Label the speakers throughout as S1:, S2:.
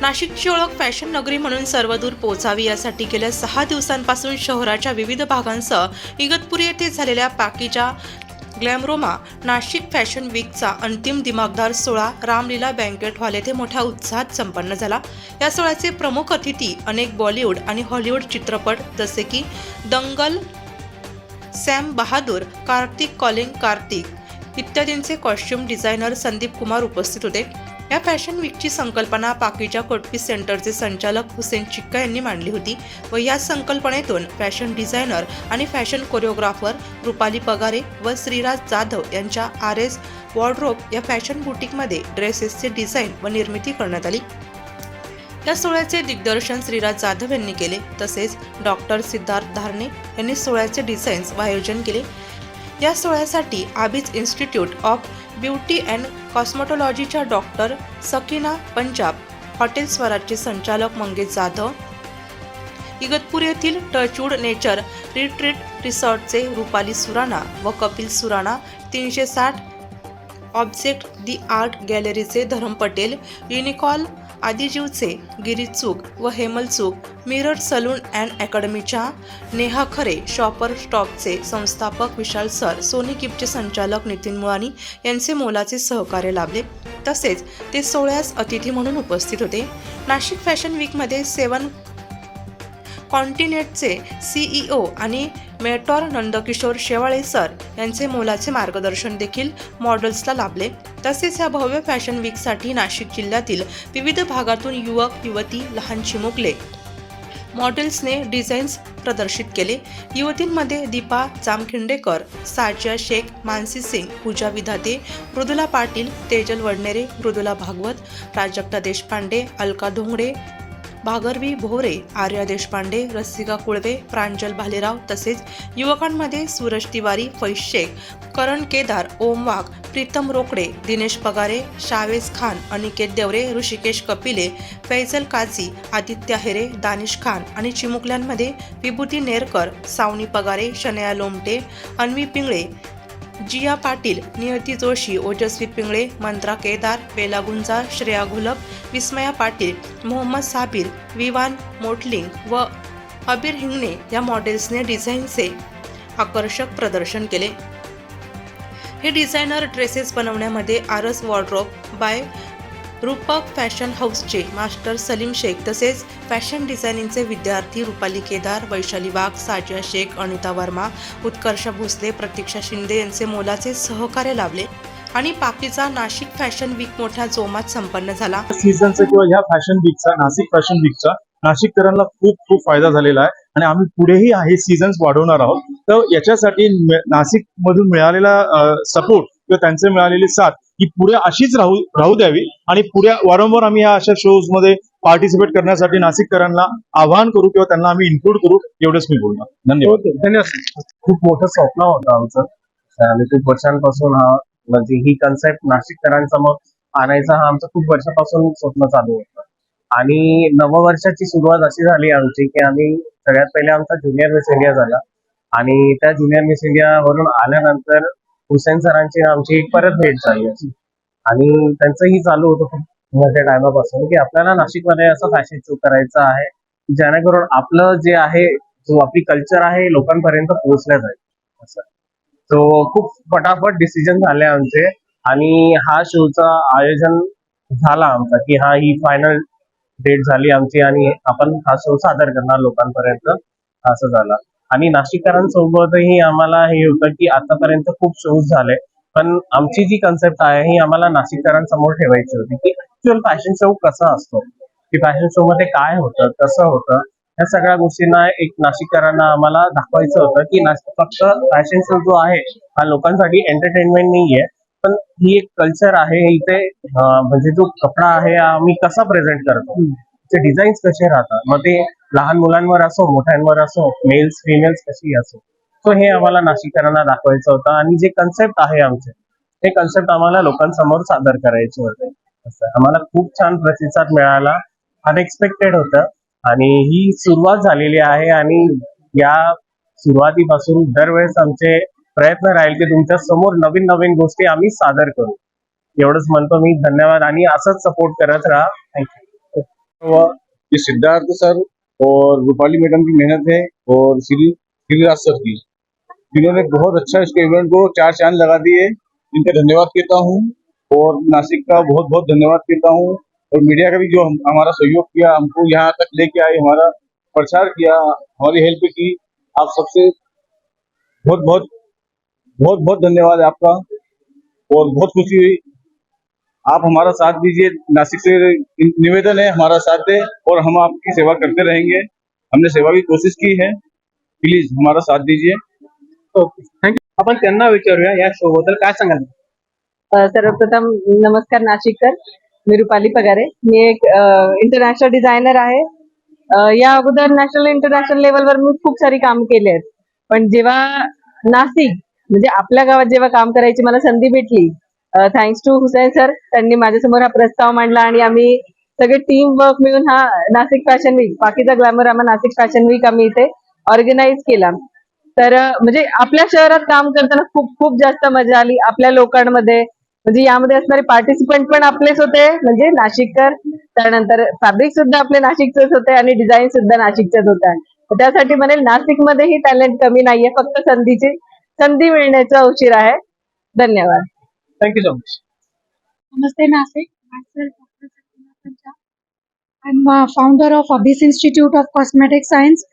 S1: नाशिकची ओळख फॅशन नगरी म्हणून सर्वदूर पोहोचावी यासाठी गेल्या सहा दिवसांपासून शहराच्या विविध भागांसह इगतपुरी येथे झालेल्या पाकीच्या ग्लॅमरोमा नाशिक फॅशन वीकचा अंतिम दिमागदार सोहळा रामलीला बँकेट हॉल येथे मोठ्या उत्साहात संपन्न झाला. या सोहळ्याचे प्रमुख अतिथी अनेक बॉलिवूड आणि हॉलिवूड चित्रपट जसे की दंगल सॅम बहादूर कार्तिक कॉलिंग कार्तिक इत्यादींचे कॉस्ट्युम डिझायनर संदीप कुमार उपस्थित होते. या फॅशन वीकची संकल्पना पाकीच्या कोटपी सेंटरचे संचालक हुसेन चिक्का यांनी मांडली होती व या संकल्पनेतून फॅशन डिझायनर आणि फॅशन कोरिओग्राफर रुपाली पगारे व श्रीराज जाधव यांच्या आर एस वॉर्ड्रोप या फॅशन बुटीकमध्ये ड्रेसेसचे डिझाईन व निर्मिती करण्यात आली. या सोहळ्याचे दिग्दर्शन श्रीराज जाधव यांनी केले तसेच डॉक्टर सिद्धार्थ धारणे यांनी सोहळ्याचे डिझाईन्स व आयोजन केले. या सोहळ्यासाठी Abiz institute of beauty and कॉस्मेटॉलॉजीच्या doctor Sakina Punjab hotel स्वराजचे संचालक मंगेश जाधव इगतपूर येथील टचवूड नेचर रिट्रीट रिसॉर्टचे रुपाली सुराणा व कपिल सुराणा तीनशे साठ ऑब्जेक्ट दी आर्ट गॅलरीचे धरम पटेल युनिकॉल आदिजीवचे गिरीज चूक व Hemal Chug mirror salon and अकॅडमीच्या Neha Khare shopper स्टॉपचे संस्थापक विशाल सर सोनी किपचे संचालक नितीन मुळानी यांचे मोलाचे सहकार्य लाभले. तसेच ते सोहळ्यास अतिथी म्हणून उपस्थित होते. नाशिक फॅशन वीकमध्ये सेवन कॉन्टिनेंटचे सीईओ आणि मेटॉर नंदकिशोर शेवाळे सर यांचे मोलाचे मार्गदर्शन देखील मॉडेल्सला लाभले. तसेच या भव्य फॅशन वीकसाठी नाशिक जिल्ह्यातील विविध भागातून युवक युवती लहान चिमुकले मॉडेल्सने डिझाईन्स प्रदर्शित केले. युवतींमध्ये दीपा जामखिंडेकर साजिया शेख मानसी सिंग पूजा विधाते मृदुला पाटील तेजल वडनेरे मृदुला भागवत प्राजक्ता देशपांडे अलका धोंगडे भागरवी भोवरे आर्या देशपांडे रसिका कुळवे प्रांजल भालेराव तसेच युवकांमध्ये सूरज तिवारी फैज शेख करण केदार ओम वाघ प्रीतम रोकडे दिनेश पगारे शावेज खान अनिकेत देवरे ऋषिकेश कपिले फैजल काझी आदित्य हेरे दानिश खान आणि चिमुकल्यांमध्ये विभूती नेरकर सावनी पगारे शनया लोमटे अन्वी पिंगळे जिया पाटील नियती जोशी ओजस्वी पिंगळे मंत्रा केदार बेला श्रेया घुलप विस्मया पाटील मोहम्मद साबिर विवान मोटलिंग व अबीर हिंगणे या मॉडेल्सने डिझाईनचे आकर्षक प्रदर्शन केले. हे डिझायनर ड्रेसेस बनवण्यामध्ये Aras wardrobe by Roopak fashion हाऊसचे मास्टर सलीम शेख तसेच फॅशन डिझायनिंगचे विद्यार्थी रुपाली केदार वैशाली वाघ साजिया शेख अनिता वर्मा उत्कर्ष भोसले प्रतीक्षा शिंदे यांचे मोलाचे सहकार्य लाभले आणि पाकिचा नाशिक फॅशन वीक मोठ्या जोमात संपन्न झाला.
S2: सीझनचा किंवा ह्या फॅशन वीकचा नाशिक फॅशन वीकचा नाशिककरांना खूप खूप फायदा झालेला आहे आणि आम्ही पुढेही हे सीझन्स वाढवणार आहोत. तर याच्यासाठी नाशिक मधून मिळालेला सपोर्ट किंवा त्यांचे मिळालेली साथ ही पुढे अशीच राहू राहू द्यावी. आणि पुढे वारंवार आम्ही या अशा शोजमध्ये पार्टिसिपेट करण्यासाठी नाशिककरांना आवाहन करू किंवा त्यांना आम्ही इन्क्लूड करू एवढंच मी बोलणार. धन्यवाद.
S3: धन्यवाद. खूप मोठं स्वप्न होतं आमचं. आणि खूप वर्षांपासून हा म्हणजे ही कन्सेप्ट नाशिककरांसमोर आणायचा हा आमचं खूप वर्षापासून स्वप्न चालू होतं. आणि नववर्षाची सुरुवात अशी झाली आमची की आम्ही सगळ्यात पहिले आमचा ज्युनियर मिस इंडिया झाला. आणि त्या ज्युनियर मिस इंडिया वरून आल्यानंतर हुसेन सरांची आमची एक परत भेट झाली आणि त्यांचंही चालू होतं खूप मोठ्या टायमापासून की आपल्याला नाशिकमध्ये असं फॅशन शो करायचं आहे जेणेकरून आपलं जे आहे जो आपली कल्चर आहे लोकांपर्यंत पोहोचल्या जाईल. असं. सो खूप फटाफट डिसिजन झाले आमचे. आणि हा शोचा आयोजन झाला आमचा की हा ही फायनल डेट झाली आमची आणि आपण हा शो सादर करणार लोकांपर्यंत. असं झालं. आणि नाशिककरांसोबतही आम्हाला हे होतं की आतापर्यंत खूप शोज झाले. पण आमची जी कन्सेप्ट आहे ही आम्हाला नाशिककरांसमोर ठेवायची होती की ऍक्च्युअल फॅशन शो कसा असतो? की फॅशन शो मध्ये काय होतं कसं होतं? या सगळ्या गोष्टींना एक नाशिककरांना आम्हाला दाखवायचं होतं की नाशिक फक्त फॅशन शो जो आहे हा लोकांसाठी एंटरटेनमेंट नाहीये. पण ही एक कल्चर आहे इथे म्हणजे जो कपडा आहे आम्ही कसा प्रेझेंट करतो? ते डिझाईन्स कसे राहतात? मग ते लहान मुलांवर असो मोठ्यांवर असो मेल्स फिमेल्स कशी असो. सो हे आम्हाला नाशिककरांना दाखवायचं होतं आणि जे कन्सेप्ट आहे आमचे ते कन्सेप्ट आम्हाला लोकांसमोर सादर करायचे होते. आम्हाला खूप छान प्रतिसाद मिळाला अनएक्सपेक्टेड होतं आणि ही सुरुवात झालेली आहे आणि या सुरुवातीपासून दरवेळेस आमचे प्रयत्न राहील की तुमच्यासमोर नवीन नवीन गोष्टी आम्ही सादर करू. एवढंच म्हणतो मी धन्यवाद आणि असंच सपोर्ट करत राहा. थँक्यू
S4: सिद्धार्थ सर और रूपाली मैडम की मेहनत है और श्री श्रीराज सर की। जिन्होंने बहुत अच्छा इसके इवेंट को चार चाँद लगा दिए। इनका धन्यवाद कहता हूँ और नासिक का बहुत बहुत धन्यवाद कहता हूँ। और मीडिया का भी जो हम, हमारा सहयोग किया हमको यहाँ तक लेके आए हमारा प्रचार किया हमारी हेल्प की आप सबसे बहुत बहुत बहुत बहुत धन्यवाद आपका। और बहुत खुशी हुई। आप हमारा साथ दीजिए। नासिक से निवेदन है हमारा साथ दे और हम आपकी सेवा करते रहेंगे। हमने सेवा की कोशिश की है। प्लीज हमारा साथ दीजिए।
S5: ओके थँक्यू आपण त्यांना विचारूया या शो बद्दल काय सांगाल?
S6: सर्वप्रथम नमस्कार नाशिककर मी रुपाली पगारे. मी एक इंटरनॅशनल डिझायनर आहे. अ, या अगोदर नॅशनल इंटरनॅशनल लेवलवर मी खूप सारी काम केली आहेत. पण जेव्हा नाशिक म्हणजे आपल्या गावात जेव्हा काम करायची मला संधी भेटली थँक्स टू हुसेन सर त्यांनी माझ्यासमोर हा प्रस्ताव मांडला आणि आम्ही सगळे टीम वर्क मिळून हा नाशिक फॅशन वीक बाकीचा ग्लॅमर नाशिक फॅशन वीक आम्ही इथे ऑर्गनाईज केला. तर म्हणजे आपल्या शहरात काम करताना खूप खूप जास्त मजा आली. आपल्या लोकांमध्ये म्हणजे यामध्ये असणारे पार्टिसिपंट पण आपलेच होते म्हणजे नाशिककर त्यानंतर फॅब्रिक सुद्धा आपले नाशिकचेच होते आणि डिझाईन सुद्धा नाशिकचेच होते. त्यासाठी म्हणेल नाशिकमध्येही टॅलेंट कमी नाहीये फक्त संधीची संधी मिळण्याचा उशीर आहे. धन्यवाद.
S5: Thank you so much
S7: Namaste Nasik. Myself, Dr. Sakina I'm a founder of Abyss Institute of Cosmetic Science.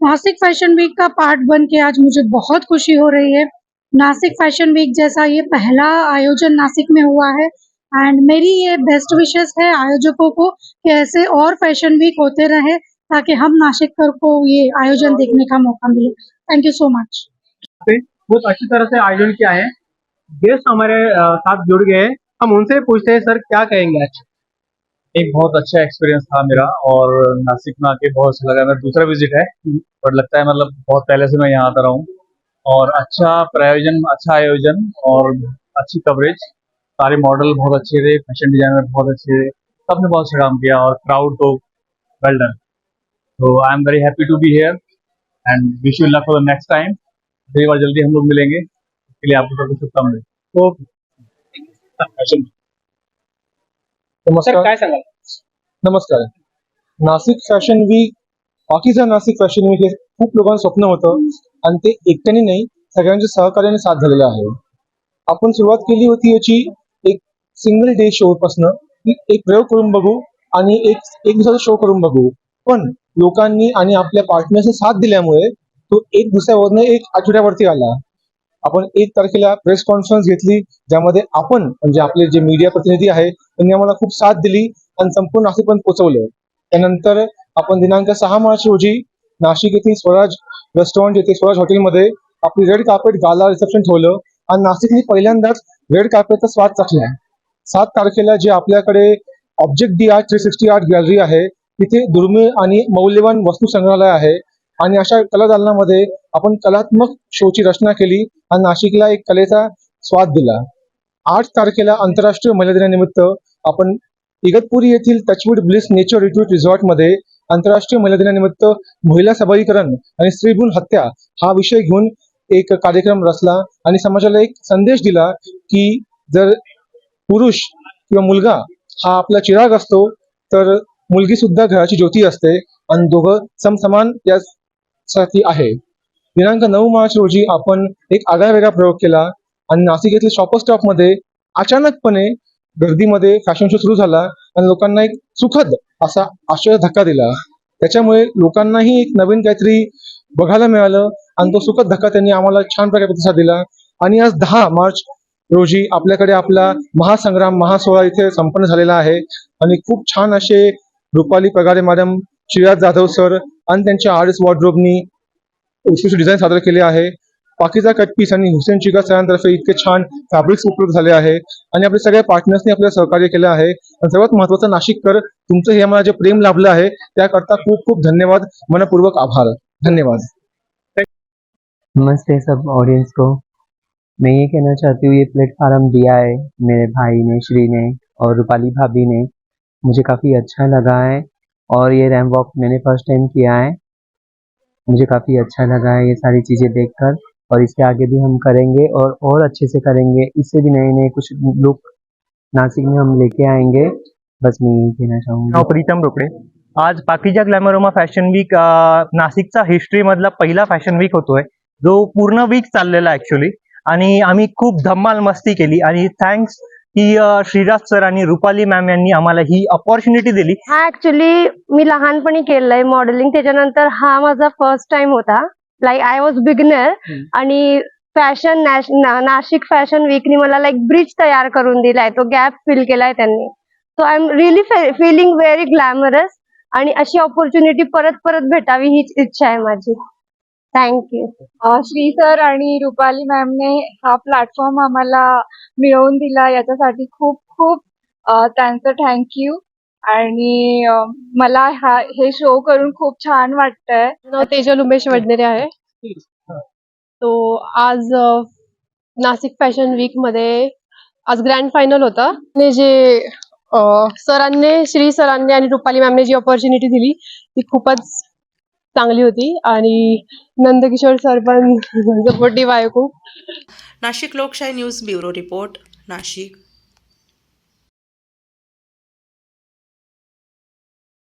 S7: Nasik fashion week का पार्ट बन के आज मुझे बहुत खुशी हो रही है नासिक फ़ैशन वीक जैसा ये पहला आयोजन नासिक में हुआ है एंड मेरी ये बेस्ट विशेस है आयोजकों को कि ऐसे और फ़ैशन वीक होते रहे ताकि हम नासिककर को ये आयोजन देखने का मौका मिले थैंक यू सो मच
S5: बहुत अच्छी तरह से आयोजन किया है गेस्ट हमारे साथ जुड़ गए हम उनसे पूछते हैं सर क्या कहेंगे आज?
S2: एक बहुत अच्छा एक्सपीरियंस था मेरा और नासिक में आके बहुत अच्छा लगा। मेरा दूसरा विज़िट है और लगता है मतलब बहुत पहले से मैं यहाँ आता रहा। हूँ और अच्छा प्रायोजन अच्छा आयोजन और अच्छी कवरेज सारे मॉडल बहुत अच्छे थे फ़ैशन डिज़ाइनर बहुत अच्छे थे। सबने बहुत अच्छा काम किया और क्राउड तो वेल डन तो I am very happy to be here and wish you luck for the next time अगली बार जल्दी हम लोग मिलेंगे। इसके लिए आपको सबको शुभकामनाएं
S5: ओके.
S2: फैशन
S5: सर
S8: नमस्कार.
S5: काय सांगाल?
S8: नमस्कार. नाशिक फॅशन वीक बाकीचं नाशिक फॅशन वीक हे खूप लोकांचं स्वप्न होतं आणि ते एकट्याने नाही सगळ्यांच्या सहकार्याने साथ झालेलं आहे. आपण सुरुवात केली होती याची एक सिंगल डे शो पासन एक प्रयोग करून बघू आणि एक एक दिवसाचा शो करून बघू. पण लोकांनी आणि आपल्या पार्टनर्सने साथ दिल्यामुळे तो एक दिवसावरनं एक आठवड्यावरती आला. आपण एक तारखेला प्रेस कॉन्फरन्स घेतली ज्यामध्ये आपण म्हणजे आपले जे मीडिया प्रतिनिधी आहे त्यांनी आम्हाला खूप साथ दिली आणि संपूर्ण नाशिकपर्यंत पोहोचवलं. त्यानंतर आपण दिनांक सहा मार्च रोजी नाशिक येथील स्वराज रेस्टॉरंट येथे स्वराज हॉटेलमध्ये आपली रेड कार्पेट गाला रिसेप्शन ठेवलं आणि नाशिकने पहिल्यांदाच रेड कार्पेटचा स्वाद चाखला. सात तारखेला जे आपल्याकडे object d art three sixty art gallery आहे तिथे दुर्मिळ आणि मौल्यवान वस्तू संग्रहालय आहे. आणि अशा कला दालनामध्ये आपण कलात्मक शोची रचना केली आणि नाशिकला एक कलेचा स्वाद दिला. आठ तारखेला आंतरराष्ट्रीय महिला दिनानिमित्त आपण इगतपुरी येथील टचवूड ब्लिस नेचर रिट्रीट रिसॉर्टमध्ये आंतरराष्ट्रीय महिला दिनानिमित्त महिला सबलीकरण आणि स्त्रीभ्रूण हत्या हा विषय घेऊन एक कार्यक्रम रचला आणि समाजाला एक संदेश दिला की जर पुरुष किंवा मुलगा हा आपला चिराग असतो तर मुलगी सुद्धा घराची ज्योती असते आणि दोघं समसमान या साठी आहे. दिनांक नऊ मार्च रोजी आपण एक आगळा वेगळा प्रयोग केला आणि नाशिक येथील शॉपर स्टॉपमध्ये अचानकपणे गर्दीमध्ये फॅशन शो सुरू झाला आणि लोकांना एक सुखद असा आश्चर्य धक्का दिला. त्याच्यामुळे लोकांनाही एक नवीन काहीतरी बघायला मिळालं आणि तो सुखद धक्का त्यांनी आम्हाला छान प्रकारे प्रतिसाद दिला. आणि आज दहा मार्च रोजी आपल्याकडे आपला महासंग्राम महासोहळा इथे संपन्न झालेला आहे. आणि खूप छान असे रुपाली पगारे मॅडम श्रीराज जाधव सर आणि त्यांच्या आर एस वॉर्ड्रोबनी उत्कृष्ट डिझाईन सादर केले आहे. बाकीचा कट पीस आणि हुसेन चिका सरांतर्फे इतके छान फॅब्रिक्स उपलब्ध आहे. आणि आपल्या सगळ्या पार्टनर्सनी आपल्याला सहकार्य केलं आहे. आणि सर्वात महत्वाचं नाशिककर तुमचं हे प्रेम लाभलं आहे, त्याकरता खूप खूप धन्यवाद. मनपूर्वक आभार. धन्यवाद.
S9: नमस्ते सब ऑडियंस को. मैं ये कहना चाहती हूँ, ये प्लेटफार्म दिया है मेरे भाई ने, श्री ने और रूपाली भाभी ने. मुझे काफ़ी अच्छा लगा है. और ये रैम वॉक मैंने फ़र्स्ट टाइम किया है। मुझे काफ़ी अच्छा लगा है ये सारी चीज़ें देखकर और इसके आगे भी हम करेंगे और और अच्छे से करेंगे। इससे भी नए नए कुछ लुक नासिक में हम लेके आएँगे। बस मैं यही कहना चाहूँगा।
S5: प्रीतम रोकडे आज पाकिजा ग्लॅमरोमा फॅशन वीक नाशिकचा हिस्ट्री मधला पहिला फॅशन वीक होतोय, जो पूर्ण वीक चाललेला ऍक्च्युली आणि आम्ही खूप धम्माल मस्ती केली आणि थँक्स की श्रीराज सर आणि रुपाली मॅम यांनी आम्हाला ही अपॉर्च्युनिटी दिली.
S10: हा ऍक्च्युली मी लहानपणी केलंय मॉडेलिंग त्याच्यानंतर हा माझा फर्स्ट टाइम होता. लाईक आय वॉज बिगनर आणि फॅशन नाशिक फॅशन वीकनी मला लाईक ब्रिज तयार करून दिलाय. तो गॅप फिल केलाय त्यांनी. So I am really feeling very glamorous आणि अशी ऑपॉर्च्युनिटी परत परत भेटावी हीच इच्छा आहे माझी. थँक्यू
S11: श्री सर आणि रुपाली मॅमने हा प्लॅटफॉर्म आम्हाला मिळवून दिला. याच्यासाठी खूप खूप त्यांचं थँक्यू आणि मला हा हे शो करून खूप छान वाटतंय.
S10: नाव तेजल उमेश वडनेरे आहे. तो आज नाशिक फॅशन वीकमध्ये आज ग्रँड फायनल होता. आणि जे सरांनी श्री सरांनी आणि रुपाली मॅमने जी ऑपॉर्च्युनिटी दिली ती खूपच चांगली होती. आणि नंदकिशोर सर पण सपोर्टिव्ह आहे खूप.
S1: नाशिक लोकशाही न्यूज ब्युरो रिपोर्ट नाशिक.